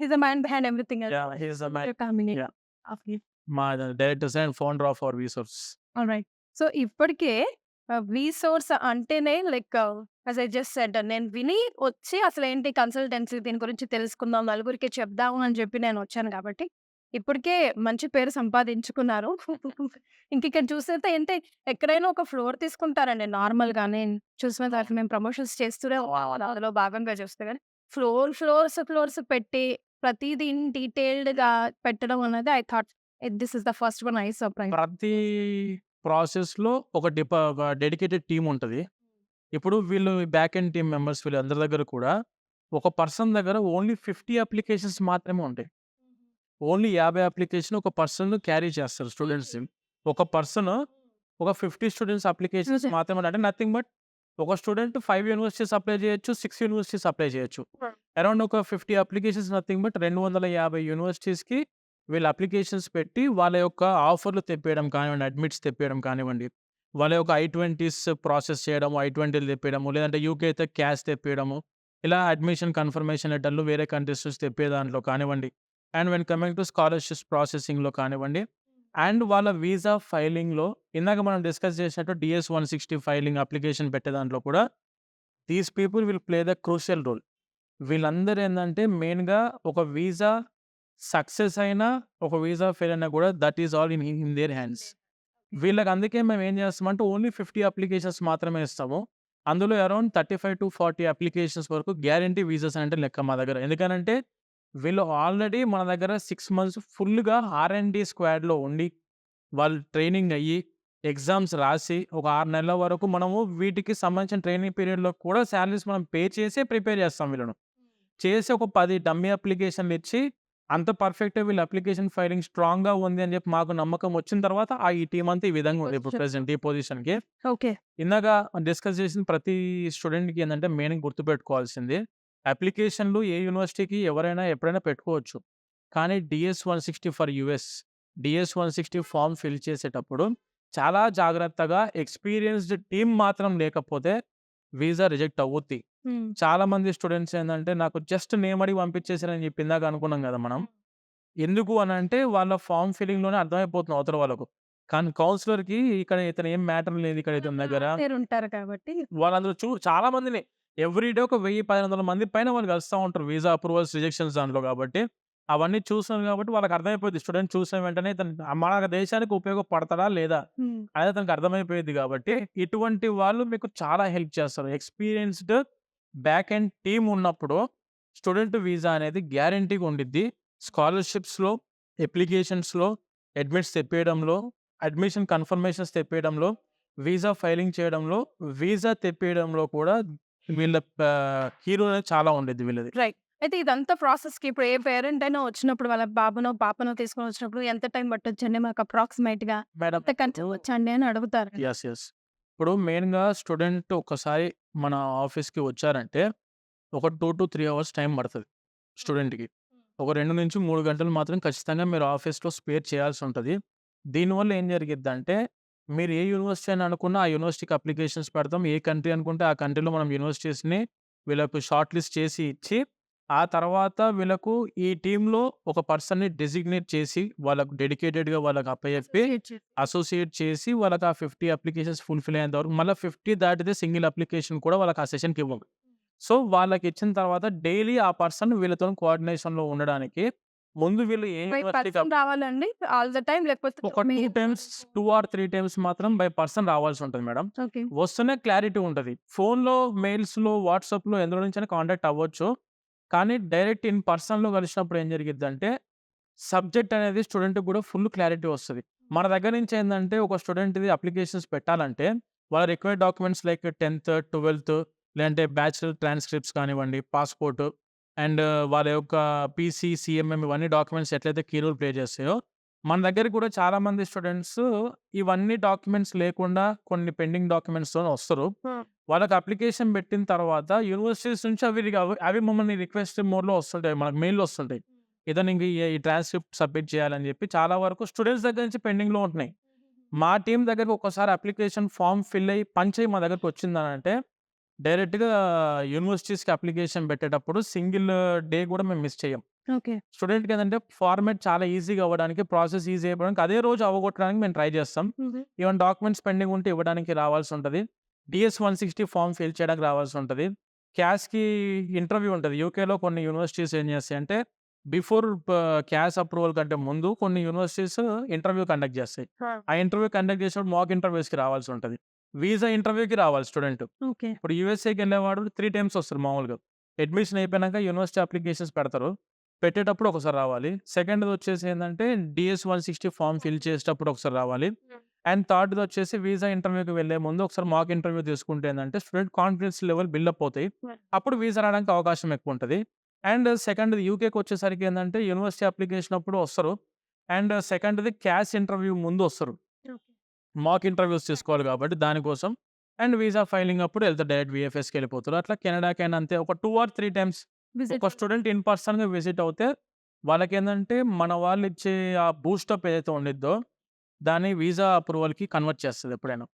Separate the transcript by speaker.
Speaker 1: His the mind behind everything
Speaker 2: Yeah, he is the man. Yeah. మా directors and founder of our resource
Speaker 1: right so ఇప్పటికే resource అంటేనే like as I just said నేను విని వచ్చి అసలు ఏంటి consultancy దీని గురించి తెలుసుకుందాం నలుగురికి చెప్దాము అని చెప్పి నేను వచ్చాను కాబట్టి ఇప్పటికే మంచి పేరు సంపాదించుకున్నారు ఇంక ఇక్కడ చూస్తే ఏంటి ఎక్కడైనా ఒక ఫ్లోర్ తీసుకుంటారండి నార్మల్గా నేను చూసిన దాంట్లో మేము ప్రమోషన్స్ చేస్తూనే అందులో భాగంగా చూస్తే కానీ ఫ్లోర్ ఫ్లోర్స్ ఫ్లోర్స్ పెట్టి ప్రతిదీ డీటెయిల్డ్గా పెట్టడం అనేది I thought this is the first one I surprise
Speaker 2: ప్రతి ప్రాసెస్లో ఒక డిప ఒక డెడికేటెడ్ టీం ఉంటది. ఇప్పుడు వీళ్ళు బ్యాక్ ఎండ్ టీమ్ మెంబర్స్ వీళ్ళందరి దగ్గర కూడా ఒక పర్సన్ దగ్గర ఓన్లీ ఫిఫ్టీ అప్లికేషన్స్ మాత్రమే ఉంటాయి. ఓన్లీ యాభై అప్లికేషన్ ఒక పర్సన్ క్యారీ చేస్తారు స్టూడెంట్స్ ఒక పర్సన్ ఒక ఫిఫ్టీ స్టూడెంట్స్ అప్లికేషన్స్. మాత్రమే అంటే నథింగ్ బట్ ఒక స్టూడెంట్ ఫైవ్ యూనివర్సిటీస్ అప్లై చేయొచ్చు సిక్స్ యూనివర్సిటీస్ అప్లై చేయొచ్చు. అరౌండ్ ఒక ఫిఫ్టీ అప్లికేషన్స్ నథింగ్ బట్ రెండు వందల యాభై యూనివర్సిటీస్కి వీళ్ళు అప్లికేషన్స్ పెట్టి వాళ్ళ యొక్క ఆఫర్లు తెప్పేయడం కానివ్వండి అడ్మిట్స్ తెప్పేయడం కానివ్వండి వాళ్ళ యొక్క ఐ ట్వంటీస్ ప్రాసెస్ చేయడము ఐ ట్వంటీలు తెప్పేయడము లేదంటే యూకే అయితే క్యాష్ తెప్పేయడము ఇలా అడ్మిషన్ కన్ఫర్మేషన్ లెటర్లు వేరే కంట్రీస్ తెప్పే దాంట్లో కానివ్వండి and when coming to scholarships ప్రాసెసింగ్లో కానివ్వండి అండ్ వాళ్ళ వీసా ఫైలింగ్లో ఇందాక మనం డిస్కస్ చేసినట్టు DS one sixty filing application పెట్టే దాంట్లో కూడా these people will play the crucial role. వీళ్ళందరూ ఏంటంటే మెయిన్గా ఒక వీసా సక్సెస్ అయినా ఒక వీసా ఫెయిల్ అయినా కూడా that is all in in their hands. వీళ్ళకి అందుకే మేము ఏం చేస్తామంటే ఓన్లీ ఫిఫ్టీ అప్లికేషన్స్ మాత్రమే ఇస్తాము. అందులో around thirty five to forty applications వరకు గ్యారంటీ వీసాస్ అంటే లెక్క మా దగ్గర. ఎందుకనంటే వీళ్ళు ఆల్రెడీ మన దగ్గర సిక్స్ మంత్స్ ఫుల్గా ఆర్ అండ్ డి స్క్వాడ్లో ఉండి వాళ్ళు ట్రైనింగ్ అయ్యి ఎగ్జామ్స్ రాసి ఒక ఆరు నెలల వరకు మనము వీటికి సంబంధించిన ట్రైనింగ్ పీరియడ్లో కూడా శాలరీస్ మనం పే చేసే ప్రిపేర్ చేస్తాం వీళ్ళను. చేసి ఒక పది డమ్మీ అప్లికేషన్లు ఇచ్చి అంత పర్ఫెక్ట్గా వీళ్ళ అప్లికేషన్ ఫైలింగ్ స్ట్రాంగ్గా ఉంది అని చెప్పి మాకు నమ్మకం వచ్చిన తర్వాత ఆ ఈ టీం అంతా ఈ విధంగా ఉంది. ఇప్పుడు. ప్రెసెంట్ ఈ పొజిషన్కి.
Speaker 1: ఓకే.
Speaker 2: ఇందాక డిస్కస్ చేసిన ప్రతి స్టూడెంట్కి ఏంటంటే మెయిన్ గుర్తుపెట్టుకోవాల్సింది అప్లికేషన్లు ఏ యూనివర్సిటీకి ఎవరైనా ఎప్పుడైనా పెట్టుకోవచ్చు. కానీ DS one sixty for US DS one sixty form fill చేసేటప్పుడు చాలా జాగ్రత్తగా ఎక్స్పీరియన్స్డ్ టీం మాత్రం లేకపోతే వీసా రిజెక్ట్ అవుద్ది చాలా మంది స్టూడెంట్స్ ఏంటంటే నాకు జస్ట్ నేమ్ అడిగి పంపించేసారని చెప్పి ఇందాక అనుకున్నాం కదా మనం. ఎందుకు అని అంటే వాళ్ళ ఫామ్ ఫిల్లింగ్లోనే అర్థమైపోతుంది అవతల వాళ్ళకు. కానీ కౌన్సిలర్కి ఇక్కడ ఇతను ఏం మ్యాటర్ లేదు ఇక్కడ ఇతని దగ్గర.
Speaker 1: ఉంటారు కాబట్టి.
Speaker 2: వాళ్ళందరూ చూ చాలా మందిని ఎవ్రీ డే ఒక వెయ్యి పది వందల మంది పైన వాళ్ళు కలుస్తూ ఉంటారు వీసా అప్రూవల్స్ రిజెక్షన్స్ దాంట్లో కాబట్టి. అవన్నీ చూస్తున్నారు కాబట్టి వాళ్ళకి అర్థమైపోయింది. స్టూడెంట్ చూసిన వెంటనే ఇతను మన దేశానికి ఉపయోగపడతాడా లేదా అనేది తనకు అర్థమైపోయింది కాబట్టి ఇటువంటి వాళ్ళు మీకు చాలా హెల్ప్ చేస్తారు. ఎక్స్పీరియన్స్డ్ బ్యాక్ అండ్ టీమ్ ఉన్నప్పుడు స్టూడెంట్ వీసా అనేది గ్యారంటీగా ఉండిద్ది. స్కాలర్షిప్స్లో అప్లికేషన్స్లో అడ్మిట్స్ తెప్పేయడంలో అడ్మిషన్ కన్ఫర్మేషన్స్ తెప్పేయడంలో వీసా ఫైలింగ్ చేయడంలో వీసా తెప్పేయడంలో కూడా వీళ్ళ హీరో అనేది చాలా ఉండేది వీళ్ళది.
Speaker 1: అయితే ఇదంతా ప్రాసెస్కి ఇప్పుడు ఏ పేరెంట్ అయినా వచ్చినప్పుడు వాళ్ళ బాబునో పాపనో తీసుకొని వచ్చినప్పుడు ఎంత టైం పట్టొచ్చండి? మాకు అప్రాక్సిమేట్గా వచ్చండి అని అడుగుతారు.
Speaker 2: ఎస్ ఎస్ ఇప్పుడు మెయిన్గా స్టూడెంట్ ఒకసారి మన ఆఫీస్కి వచ్చారంటే ఒక two to three hours time పడుతుంది స్టూడెంట్కి. ఒక రెండు నుంచి మూడు గంటలు మాత్రం ఖచ్చితంగా మీరు ఆఫీస్లో స్పేర్ చేయాల్సి ఉంటుంది. దీనివల్ల ఏం జరిగిద్ది అంటే మీరు ఏ యూనివర్సిటీ అని అనుకున్నా ఆ యూనివర్సిటీకి అప్లికేషన్స్ పెడతాం. ఏ కంట్రీ అనుకుంటే ఆ కంట్రీలో మనం యూనివర్సిటీస్ని వీళ్ళకు షార్ట్ లిస్ట్ చేసి ఇచ్చి ఆ తర్వాత వీళ్ళకు ఈ టీంలో ఒక పర్సన్ని డెసిగ్నేట్ చేసి వాళ్ళకు డెడికేటెడ్గా వాళ్ళకి అప్పచెప్పి అసోసియేట్ చేసి వాళ్ళకి ఆ ఫిఫ్టీ అప్లికేషన్స్ ఫుల్ఫిల్ అయ్యేంత వరకు మళ్ళీ ఫిఫ్టీ దాటితే సింగిల్ అప్లికేషన్ కూడా వాళ్ళకి ఆ సెషన్కి ఇవ్వం సో వాళ్ళకి ఇచ్చిన తర్వాత డైలీ ఆ పర్సన్ వీళ్ళతో కోఆర్డినేషన్లో ఉండడానికి ముందు వీళ్ళు ఏ
Speaker 1: పర్సన్ రావాలండి ఆల్ ద టైం లేకపోతే
Speaker 2: ఒక two times two or three times మాత్రం బై పర్సన్ రావాల్సి ఉంటుంది మేడం. వస్తూనే క్లారిటీ ఉంటుంది. ఫోన్లో మెయిల్స్లో వాట్సాప్లో ఎందులో నుంచి కాంటాక్ట్ అవ్వచ్చు. కానీ డైరెక్ట్ ఇన్ పర్సన్లో కలిసినప్పుడు ఏం జరిగిద్ది అంటే సబ్జెక్ట్ అనేది స్టూడెంట్కి కూడా ఫుల్ క్లారిటీ వస్తుంది. మన దగ్గర నుంచి ఏంటంటే ఒక స్టూడెంట్ది అప్లికేషన్స్ పెట్టాలంటే వాళ్ళ required documents like tenth twelfth లేదంటే బ్యాచులర్ ట్రాన్స్క్రిప్ట్స్ కానివ్వండి పాస్పోర్ట్ అండ్ వాళ్ళ యొక్క పీసీ సిఎంఎం ఇవన్నీ డాక్యుమెంట్స్ ఎట్లయితే కీ రోల్ ప్లే చేస్తాయో మన దగ్గర కూడా చాలా మంది స్టూడెంట్స్ ఇవన్నీ డాక్యుమెంట్స్ లేకుండా కొన్ని పెండింగ్ డాక్యుమెంట్స్తో వస్తారు. వాళ్ళకి అప్లికేషన్ పెట్టిన తర్వాత యూనివర్సిటీస్ నుంచి అవి అవి- మమ్మల్ని రిక్వెస్ట్ మోడ్లో వస్తుంటాయి మనకు మెయిల్ వస్తుంటాయి. ఇంక ఈ- ట్రాన్స్క్రిప్ట్ సబ్మిట్ చేయాలని చెప్పి చాలా వరకు స్టూడెంట్స్ దగ్గర నుంచి పెండింగ్లో ఉంటున్నాయి. మా టీం దగ్గరకు ఒకసారి అప్లికేషన్ ఫామ్ ఫిల్ అయ్యి పంచ్ అయ్యి మా దగ్గరకు వచ్చిందని అంటే డైరెక్ట్‌గా యూనివర్సిటీస్‌కి అప్లికేషన్ పెట్టేటప్పుడు సింగిల్ డే కూడా మేము మిస్ చేయం.
Speaker 1: ఓకే.
Speaker 2: స్టూడెంట్‌కి ఏందంటే ఫార్మాట్ చాలా ఈజీగా అవ్వడానికి, ప్రాసెస్ ఈజీ అయిపోవడానికి అదే రోజు అవ్వగొట్టడానికి మేము ట్రై చేస్తాం. ఈవెన్ డాక్యుమెంట్స్ పెండింగ్ ఉంటే ఇవ్వడానికి రావాల్సుంటది. డీఎస్-160 ఫార్మ్ ఫిల్ చేయడానికి రావాల్సుంటది. క్యాస్‌కి ఇంటర్వ్యూ ఉంటది. యూకేలో కొన్ని యూనివర్సిటీస్ ఏం చేస్తాయంటే బిఫోర్ ప క్యాస్ అప్రూవల్ కంటే ముందు కొన్ని యూనివర్సిటీస్ ఇంటర్వ్యూ కండక్ట్ చేస్తాయి.
Speaker 1: ఆ!
Speaker 2: ఇంటర్వ్యూ కండక్ట్ చేసినప్పుడు మాక్ ఇంటర్వ్యూస్‌కి రావాల్సుంటది. వీసా ఇంటర్వ్యూకి రావాలి స్టూడెంట్. ఇప్పుడు యూఎస్ఏకెళ్ళేవాడు 3 టైమ్స్ వస్తారు మామూలుగా. అడ్మిషన్ అయిపోయినాక యూనివర్సిటీ అప్లికేషన్స్ పెడతారు. పెట్టేటప్పుడు ఒకసారి రావాలి. సెకండ్‌ది వచ్చేసి ఏందంటే డీఎస్-160 ఫార్మ్ ఫిల్ చేసేటప్పుడు ఒకసారి రావాలి. అండ్ థర్డ్‌ది వచ్చేసి వీసా ఇంటర్వ్యూకి వెళ్ళే ముందు ఒకసారి మాక్ ఇంటర్వ్యూ తీసుకుంటే ఏందంటే స్టూడెంట్ కాన్ఫిడెన్స్ లెవెల్ బిల్డప్ అవుతాయి. అప్పుడు వీసా రావడానికి అవకాశం ఎక్కువుంటది. అండ్ సెకండ్‌ది యూకేకి వచ్చేసరికి ఏందంటే యూనివర్సిటీ అప్లికేషన్ అప్పుడు వస్తారు. అండ్ సెకండ్‌ది క్యాస్ ఇంటర్వ్యూ ముందు వస్తారు. మాక్ ఇంటర్వ్యూస్ చేసుకోవాలి కాబట్టి దానికోసం. అండ్ వీసా ఫైలింగ్ అప్పుడు ఎళ్తారు డైరెక్ట్ వీఎఫ్ఎస్‌కెళ్ళిపోతారు. అట్లా కెనడాకైనా అంతే ఒక 2 ఆర్ 3 టైమ్స్ ఒక స్టూడెంట్ ఇన్ పర్సన్‌గా విజిట్ అవుతే వాళ్ళకేందంటే మన వాళ్ళు ఇచ్చే ఆ బూస్టప్ ఏదైతే ఉండిద్దో దాన్ని వీసా అప్రూవల్‌కి కన్వర్ట్ చేస్తది ఎప్పుడైనా.